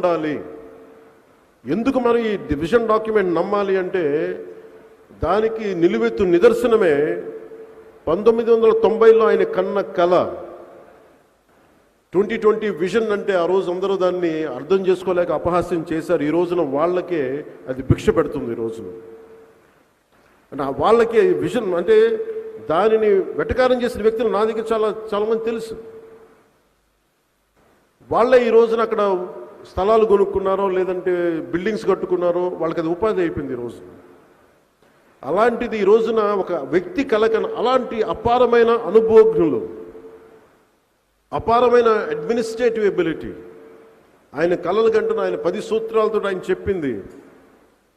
ఉండాలి. ఎందుకు మనం ఈ విజన్ డాక్యుమెంట్ నమ్మాలి అంటే దానికి నిలువెత్తు నిదర్శనమే పంతొమ్మిది వందల తొంభైలో ఆయన కన్న కళ. ట్వంటీ ట్వంటీ విజన్ అంటే ఆ రోజు అందరూ దాన్ని అర్థం చేసుకోలేక అపహాస్యం చేశారు. ఈ రోజున వాళ్ళకే అది భిక్ష పెడుతుంది ఈ రోజున. అంటే వాళ్ళకే వాళ్ళకి విజన్ అంటే దానిని వెటకారం చేసిన వ్యక్తులు నా దగ్గర చాలా చాలామంది తెలుసు. వాళ్ళే ఈ రోజున అక్కడ స్థలాలు కొనుక్కున్నారో లేదంటే బిల్డింగ్స్ కట్టుకున్నారో వాళ్ళకి అది ఉపాధి అయిపోయింది ఈరోజు రోజు. అలాంటిది ఈ రోజున ఒక వ్యక్తి కలకన అలాంటి అపారమైన అనుభవజ్ఞులు అపారమైన అడ్మినిస్ట్రేటివ్ ఎబిలిటీ ఆయన కళలు కంటున్న ఆయన పది సూత్రాలతో ఆయన చెప్పింది.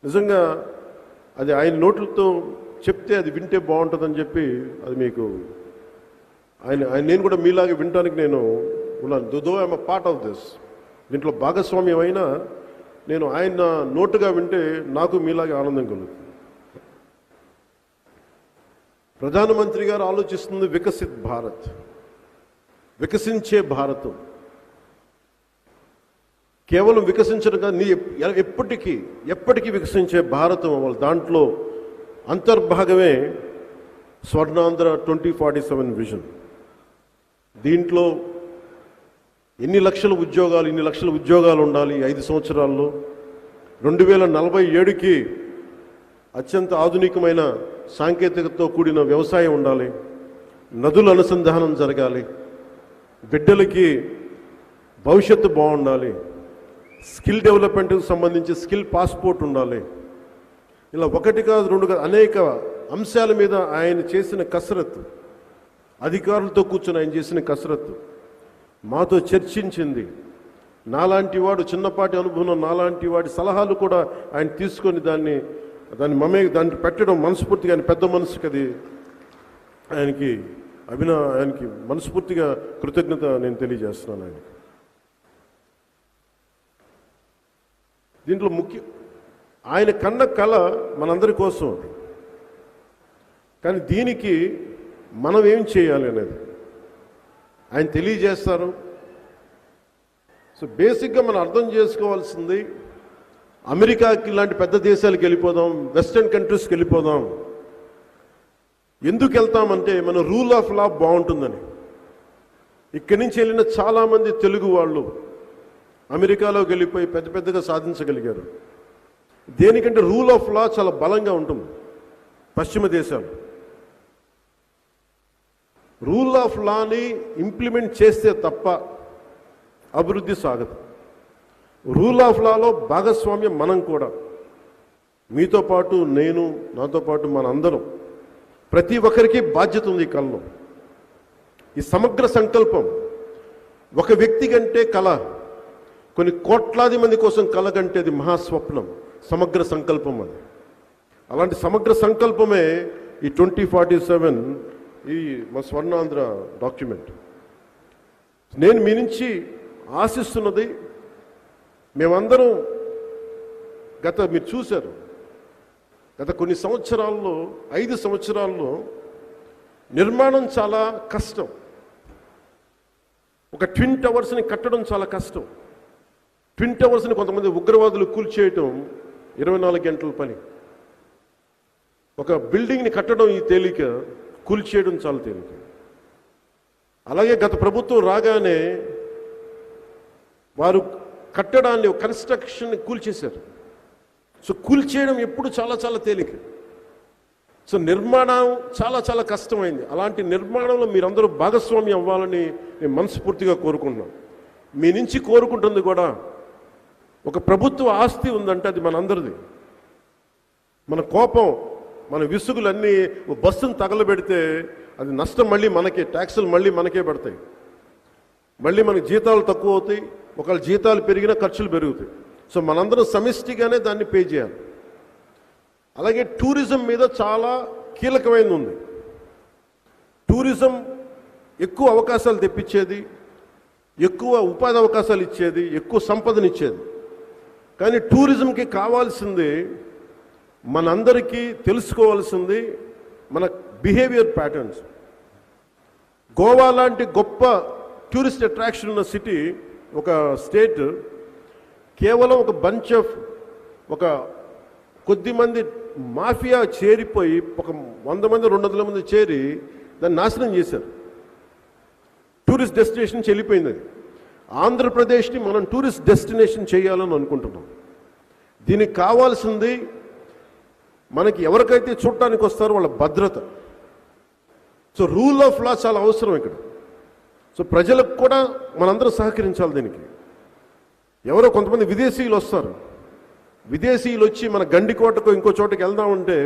నిజంగా అది ఆయన నోట్లతో చెప్తే అది వింటే బాగుంటుందని చెప్పి అది మీకు ఆయన ఆయన నేను కూడా మీలాగే వినడానికి నేను ఉన్నాను. Though I'm part of this. దీంట్లో భాగస్వామ్యం అయినా నేను ఆయన నోటుగా వింటే నాకు మీలాగే ఆనందం కలుగుతుంది. ప్రధానమంత్రి గారు ఆలోచిస్తుంది వికసిత్ భారత్ వికసించే భారతం. కేవలం వికసించడం కాదు నీ ఎప్పటికీ ఎప్పటికీ వికసించే భారతం అవ్వాలి దాంట్లో అంతర్భాగమే Swarnandhra twenty forty seven vision. దీంట్లో ఎన్ని లక్షల ఉద్యోగాలు ఇన్ని లక్షల ఉద్యోగాలు ఉండాలి ఐదు సంవత్సరాల్లో? రెండు వేల నలభై ఏడుకి అత్యంత ఆధునికమైన సాంకేతికతతో కూడిన వ్యవసాయం ఉండాలి. నదుల అనుసంధానం జరగాలి. బిడ్డలకి భవిష్యత్తు బాగుండాలి. స్కిల్ డెవలప్మెంట్కి సంబంధించి స్కిల్ పాస్పోర్ట్ ఉండాలి. ఇలా ఒకటి కాదు రెండు కాదు అనేక అంశాల మీద ఆయన చేసిన కసరత్తు. అధికారులతో కూర్చొని ఆయన చేసిన కసరత్తు. మాతో చర్చించింది. నాలాంటి వాడు చిన్నపాటి అనుభవం నాలాంటి వాడి సలహాలు కూడా ఆయన తీసుకొని దాన్ని దాన్ని మమే దాన్ని పెట్టడం మనస్ఫూర్తిగా ఆయన పెద్ద మనసుకి అది ఆయనకి అభినా ఆయనకి మనస్ఫూర్తిగా కృతజ్ఞత నేను తెలియజేస్తున్నాను ఆయనకి. దీంట్లో ముఖ్య ఆయన కన్న కళ మనందరి కోసం. కానీ దీనికి మనం ఏం చేయాలి అనేది? ఆయన తెలియజేస్తారు. సో బేసిక్గా మనం అర్థం చేసుకోవాల్సింది అమెరికాకి ఇలాంటి పెద్ద దేశాలకు వెళ్ళిపోదాం వెస్టర్న్ కంట్రీస్కి వెళ్ళిపోదాం. ఎందుకు వెళ్తామంటే మన రూల్ ఆఫ్ లా బాగుంటుందని. ఇక్కడి నుంచి వెళ్ళిన చాలామంది తెలుగు వాళ్ళు అమెరికాలోకి వెళ్ళిపోయి పెద్ద పెద్దగా సాధించగలిగారు. దేనికంటే రూల్ ఆఫ్ లా చాలా బలంగా ఉంటుంది. పశ్చిమ దేశాలు. రూల్ ఆఫ్ లాని ఇంప్లిమెంట్ చేస్తే తప్ప అభివృద్ధి సాగదు. రూల్ ఆఫ్ లాలో భాగస్వామ్యం మనం కూడా. మీతో పాటు నేను నాతో పాటు మనందరం ప్రతి ఒక్కరికి బాధ్యత ఉంది ఈ కళలో. ఈ సమగ్ర సంకల్పం ఒక వ్యక్తి కంటే కళ కొన్ని కోట్లాది మంది కోసం కళ కంటే అది మహాస్వప్నం సమగ్ర సంకల్పం అది. అలాంటి సమగ్ర సంకల్పమే ఈ ట్వంటీ ఫార్టీ సెవెన్ ఈ మా స్వర్ణాంధ్ర డాక్యుమెంట్. నేను మీ నుంచి ఆశిస్తున్నది మేమందరం గత మీరు చూశారు గత కొన్ని సంవత్సరాల్లో ఐదు సంవత్సరాల్లో నిర్మాణం చాలా కష్టం. ఒక ట్విన్ టవర్స్ని కట్టడం చాలా కష్టం. ట్విన్ టవర్స్ని కొంతమంది ఉగ్రవాదులు కూల్చేయటం ఇరవై నాలుగు గంటల పని. ఒక బిల్డింగ్ని కట్టడం ఈ తేలిక. కూల్చేయడం చాలా తేలిక. అలాగే గత ప్రభుత్వం రాగానే వారు కట్టడాన్ని కన్స్ట్రక్షన్ కూల్చేశారు సో కూల్చేయడం ఎప్పుడు చాలా చాలా తేలిక. సో నిర్మాణం చాలా చాలా కష్టమైంది. అలాంటి నిర్మాణంలో మీరందరూ భాగస్వామ్యం అవ్వాలని నేను మనస్ఫూర్తిగా కోరుకుంటున్నాను. మీ నుంచి కోరుకుంటుంది కూడా ఒక ప్రభుత్వ ఆస్తి ఉందంటే అది మనందరిది. మన కోపం మన విసుగులన్నీ బస్సును తగలబెడితే అది నష్టం మళ్ళీ మనకే ట్యాక్సులు మళ్ళీ మనకే పడతాయి. మళ్ళీ మనకి జీతాలు తక్కువ అవుతాయి ఒకవేళ జీతాలు పెరిగినా ఖర్చులు పెరుగుతాయి. సో మనందరం సమిష్టిగానే దాన్ని పే చేయాలి. అలాగే టూరిజం మీద చాలా కీలకమైనది ఉంది. టూరిజం ఎక్కువ అవకాశాలు తెప్పించేది ఎక్కువ ఉపాధి అవకాశాలు ఇచ్చేది ఎక్కువ సంపదనిచ్చేది. కానీ టూరిజంకి కావాల్సింది మనందరికీ తెలుసుకోవాల్సింది మన బిహేవియర్ ప్యాటర్న్స్ గోవా లాంటి గొప్ప టూరిస్ట్ అట్రాక్షన్ ఉన్న సిటీ ఒక స్టేట్ కేవలం ఒక బంచ్ ఆఫ్ ఒక కొద్ది మంది మాఫియా చేరిపోయి ఒక వంద మంది రెండు వందల మంది చేరి దాన్ని నాశనం చేశారు. టూరిస్ట్ డెస్టినేషన్ చెల్లిపోయింది అది. ఆంధ్రప్రదేశ్ని మనం టూరిస్ట్ డెస్టినేషన్ చేయాలని అనుకుంటున్నాం. దీనికి కావాల్సింది మనకి ఎవరికైతే చూడటానికి వస్తారో వాళ్ళ భద్రత. సో రూల్ ఆఫ్ లా చాలా అవసరం ఇక్కడ. సో ప్రజలకు కూడా మనందరూ సహకరించాలి దీనికి. ఎవరో కొంతమంది విదేశీయులు వస్తారు. విదేశీయులు వచ్చి మన గండికోటకు ఇంకో చోటకి వెళ్దామంటే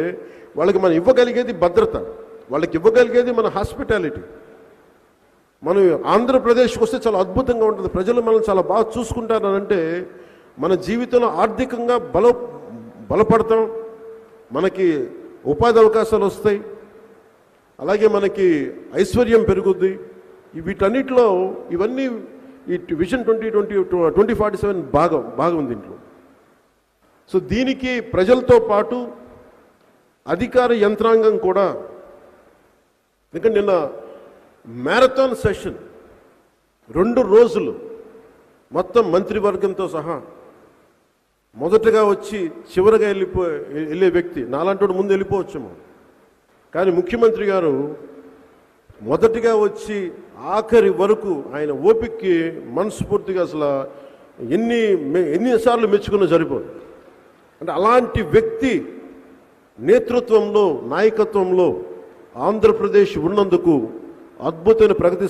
వాళ్ళకి మనం ఇవ్వగలిగేది భద్రత. వాళ్ళకి ఇవ్వగలిగేది మన హాస్పిటాలిటీ మనం ఆంధ్రప్రదేశ్కి వస్తే చాలా అద్భుతంగా ఉంటుంది. ప్రజలు మనం చాలా బాగా చూసుకుంటారనంటే మన జీవితంలో ఆర్థికంగా బల బలపడతాం. మనకి ఉపాధి అవకాశాలు వస్తాయి. అలాగే మనకి ఐశ్వర్యం పెరుగుద్ది. వీటన్నిటిలో ఇవన్నీ ఈ vision twenty twenty twenty forty seven భాగం భాగం దీంట్లో సో దీనికి ప్రజలతో పాటు అధికార యంత్రాంగం కూడా. ఎందుకంటే నిన్న మ్యారథాన్ సెషన్ రెండు రోజులు మొత్తం మంత్రివర్గంతో సహా మొదటగా వచ్చి చివరిగా వెళ్ళిపో వెళ్ళే వ్యక్తి. నాలంటోడు ముందు వెళ్ళిపోవచ్చేమో. కానీ ముఖ్యమంత్రి గారు మొదటిగా వచ్చి ఆఖరి వరకు ఆయన ఓపికకి మనస్ఫూర్తిగా అసలు ఎన్ని మె- ఎన్నిసార్లు మెచ్చుకున్నా సరిపోదు. అంటే అలాంటి వ్యక్తి నేతృత్వంలో నాయకత్వంలో ఆంధ్రప్రదేశ్ ఉన్నందుకు అద్భుతమైన ప్రగతి